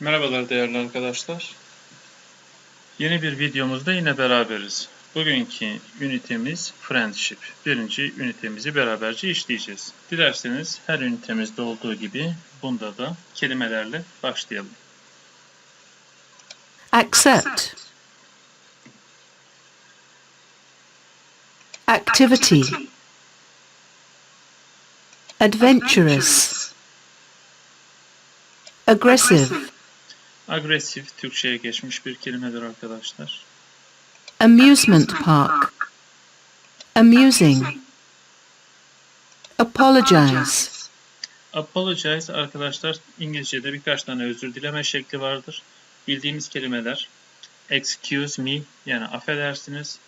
Merhabalar değerli arkadaşlar. Yeni bir videomuzda yine beraberiz. Bugünkü ünitemiz Friendship. Birinci ünitemizi beraberce işleyeceğiz. Dilerseniz her ünitemizde olduğu gibi bunda da kelimelerle başlayalım. Accept. Activity. Adventurous. Aggressive. Agresif Türkçe'ye geçmiş bir kelimedir arkadaşlar. Amusement park. Amusing. Apologize. Apologize arkadaşlar İngilizce'de birkaç tane özür dileme şekli vardır. Bildiğimiz kelimeler excuse me yani affedersiniz.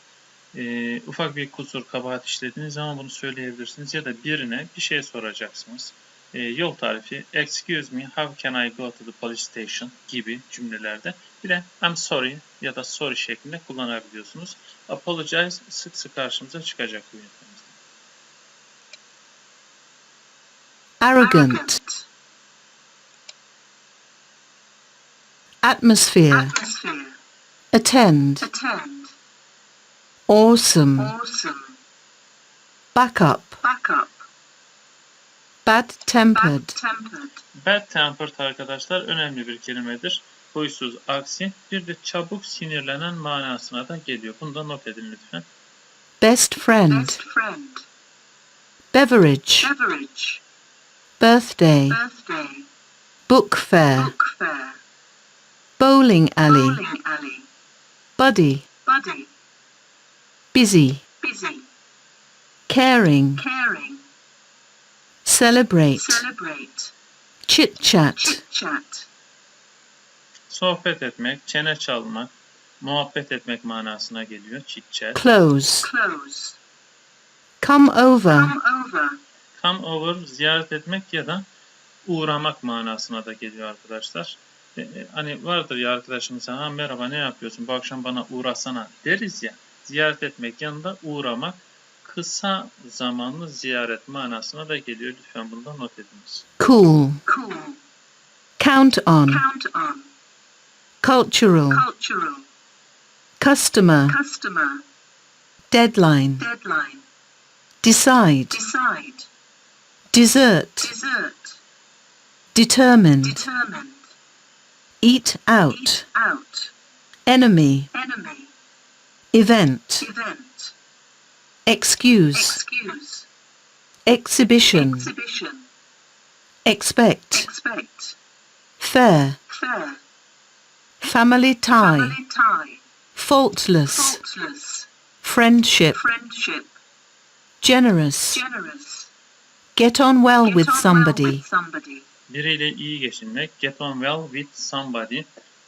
Ee, ufak bir kusur kabahat işlediğiniz zaman bunu söyleyebilirsiniz ya da birine bir şey soracaksınız. Ee, yol tarifi excuse me how can I go to the police station gibi cümlelerde bir de I'm sorry ya da sorry şeklinde kullanabiliyorsunuz. Apologize sık sık karşımıza çıkacak bu yöntemimizde. Arrogant. Atmosphere. Attend. Attend. Awesome. Awesome. Back up. Tempered. Tempered. Bad tempered arkadaşlar önemli bir kelimedir. Huysuz, aksi, bir de çabuk sinirlenen manasına da geliyor. Bunu da not edin lütfen. Best friend. Best friend. Beverage. Beverage. Birthday. Birthday. Book fair. Book fair. Bowling alley. Bowling alley. Buddy. Buddy. Busy. Busy. Caring. Caring. Celebrate. Celebrate. Chit chat. Chit chat. Sohbet etmek, çene çalmak, muhabbet etmek manasına geliyor. Chit chat. Close. Close. Come over. Come over. Come over, ziyaret etmek ya da uğramak manasına da geliyor arkadaşlar. E, e, hani vardır ya arkadaşımız ha merhaba ne yapıyorsun bu akşam bana uğrasana deriz ya. Ziyaret etmek yanında uğramak kısa zamanlı ziyaret manasına da geliyor. Lütfen bunu da not ediniz. Cool. Cool. Count on. Count on. Cultural. Cultural. Customer. Customer. Deadline. Deadline. Decide. Decide. Dessert. Dessert. Determined. Determined. Eat out. Eat out. Enemy. Enemy. Event. Event. Excuse. Excuse. Exhibition. Exhibition. Expect. Expect. Fair. Fair. Family tie. Family tie. Faultless. Faultless. Friendship. Friendship. Generous. Generous. Get on well Get with on well somebody. with somebody. Biriyle iyi geçinmek, get on well with somebody.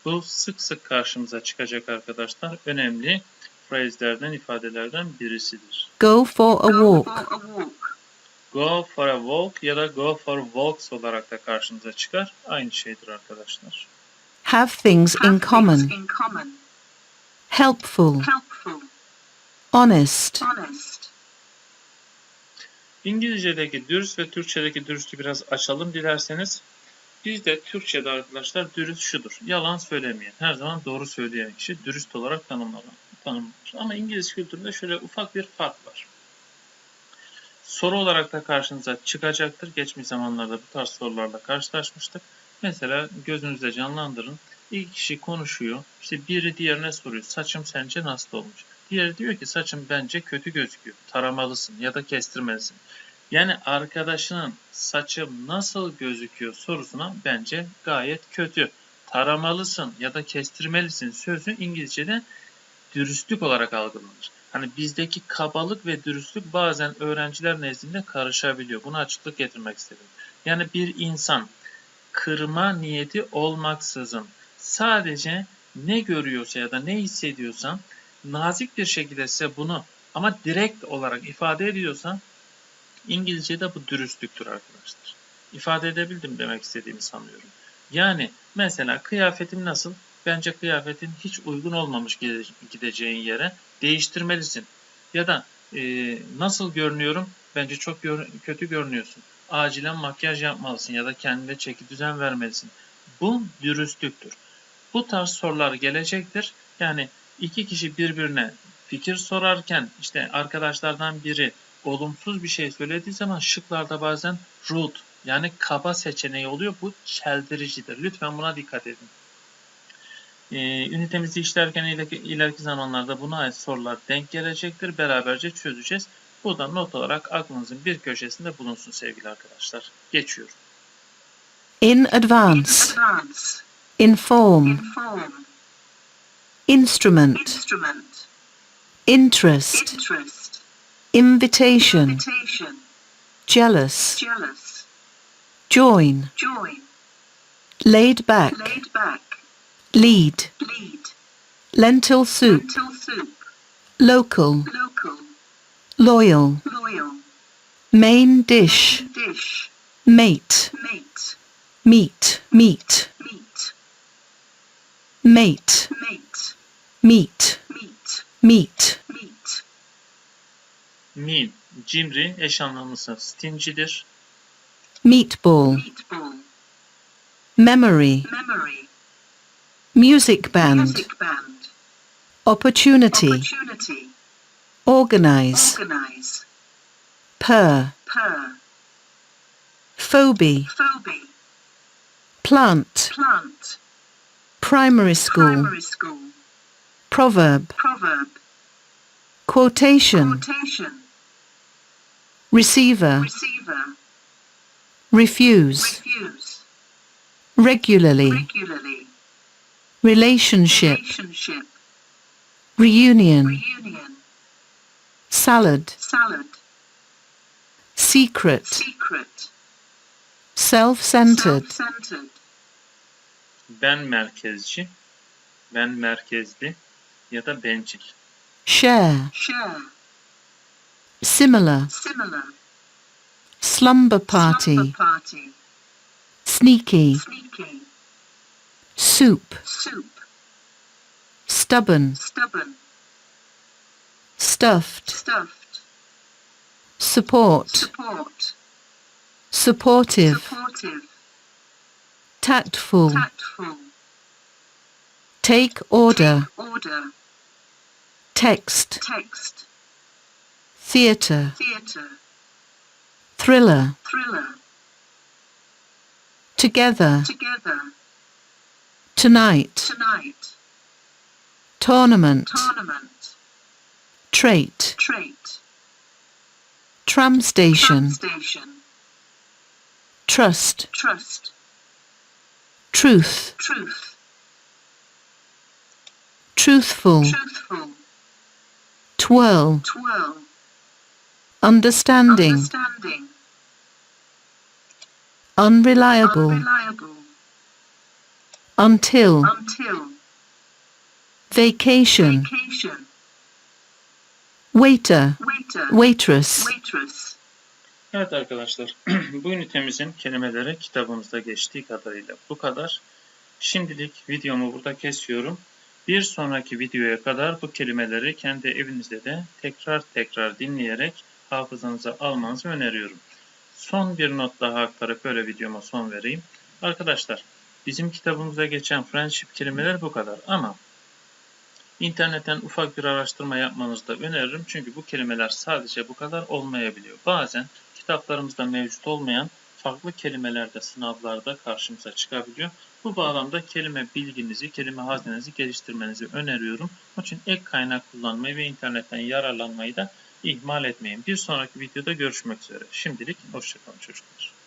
Bu sık sık karşımıza çıkacak arkadaşlar. Önemli phrase'lerden, ifadelerden birisidir. Go for a walk. Go for a walk ya da go for walks olarak da karşımıza çıkar. Aynı şeydir arkadaşlar. Have things in common. Helpful. Honest. İngilizce'deki dürüst ve Türkçe'deki dürüstü biraz açalım dilerseniz. Bizde Türkçe'de arkadaşlar dürüst şudur. Yalan söylemeyen, her zaman doğru söyleyen kişi dürüst olarak tanımlanır. Tanımlanır. Ama İngiliz kültüründe şöyle ufak bir fark var. Soru olarak da karşınıza çıkacaktır. Geçmiş zamanlarda bu tarz sorularla karşılaşmıştık. Mesela gözünüzde canlandırın. İlk kişi konuşuyor. İşte biri diğerine soruyor. Saçım sence nasıl olmuş? Diğeri diyor ki saçım bence kötü gözüküyor. Taramalısın ya da kestirmelisin. Yani arkadaşının saçım nasıl gözüküyor sorusuna bence gayet kötü. Taramalısın ya da kestirmelisin sözü İngilizce'de dürüstlük olarak algılanır. Hani bizdeki kabalık ve dürüstlük bazen öğrenciler nezdinde karışabiliyor. Buna açıklık getirmek istedim. Yani bir insan kırma niyeti olmaksızın sadece ne görüyorsa ya da ne hissediyorsa nazik bir şekilde size bunu ama direkt olarak ifade ediyorsa İngilizce'de bu dürüstlüktür arkadaşlar. İfade edebildim demek istediğimi sanıyorum. Yani mesela kıyafetim nasıl? Bence kıyafetin hiç uygun olmamış gide- gideceğin yere değiştirmelisin. Ya da e, nasıl görünüyorum? Bence çok gör- kötü görünüyorsun. Acilen makyaj yapmalısın ya da kendine çeki düzen vermelisin. Bu dürüstlüktür. Bu tarz sorular gelecektir. Yani iki kişi birbirine fikir sorarken işte arkadaşlardan biri olumsuz bir şey söylediği zaman şıklarda bazen rude yani kaba seçeneği oluyor. Bu çeldiricidir. Lütfen buna dikkat edin. Ee, ünitemizi işlerken ileriki, ileriki zamanlarda buna ait sorular denk gelecektir. Beraberce çözeceğiz. Bu da not olarak aklınızın bir köşesinde bulunsun sevgili arkadaşlar. Geçiyorum. In advance. Advance. Inform. Inform. Instrument. Instrument. Interest. Interest. Invitation. Invitation. Jealous. Jealous. Join. Join. Laid back. Laid back. Lead. Lead. Lentil soup. Lentil soup. Local. Local. Loyal. Loyal. Main dish. Dish. Mate. Mate. Meat. Meat. Meat. Mate. Mate. Meat. Meat. Meat. Meat. Mean, cimri, eş anlamlısı stingy'dir. Meatball. Meatball. Memory. Memory. Music band. Music band. Opportunity. Opportunity. Organize. Organize. Purr. Purr. Phobie. Phobie. Plant. Plant. Primary school. Primary school. Proverb. Proverb. Quotation. Quotation. Receiver. Receiver. Refuse. Refuse. Regularly. Regularly. Relationship. Relationship. Reunion. Reunion. Salad. Salad. Secret. Secret. Self-centered. Self-centered. Ben merkezci, ben merkezli ya da bencil. Share. Share. Similar. Similar. Slumber party. Slumber party. Sneaky. Sneaky. Soup. Soup. Stubborn. Stubborn. Stuffed. Stuffed. Support. Support. Supportive. Supportive. Tactful. Tactful. Take order. Order. Text. Text. Theatre. Theatre. Thriller. Thriller. Together. Together. Tonight. Tonight. Tournament. Tournament. Trait. Trait. Tram station. Station. Trust. Trust. Truth. Truth. Truthful. Truthful. Twirl. Twirl. Understanding. Understanding. Unreliable. Unreliable. Until. Until. Vacation. Vacation. Waiter. Waiter. Waitress. Waitress. Evet arkadaşlar, bu ünitemizin kelimeleri kitabımızda geçtiği kadarıyla bu kadar. Şimdilik videomu burada kesiyorum. Bir sonraki videoya kadar bu kelimeleri kendi evinizde de tekrar tekrar dinleyerek hafızanıza almanızı öneriyorum. Son bir not daha aktarıp böyle videoma son vereyim. Arkadaşlar, bizim kitabımıza geçen friendship kelimeleri bu kadar ama İnternetten ufak bir araştırma yapmanızı da öneririm. Çünkü bu kelimeler sadece bu kadar olmayabiliyor. Bazen kitaplarımızda mevcut olmayan farklı kelimeler de sınavlarda karşımıza çıkabiliyor. Bu bağlamda kelime bilginizi, kelime hazinenizi geliştirmenizi öneriyorum. Onun için ek kaynak kullanmayı ve internetten yararlanmayı da ihmal etmeyin. Bir sonraki videoda görüşmek üzere. Şimdilik hoşçakalın çocuklar.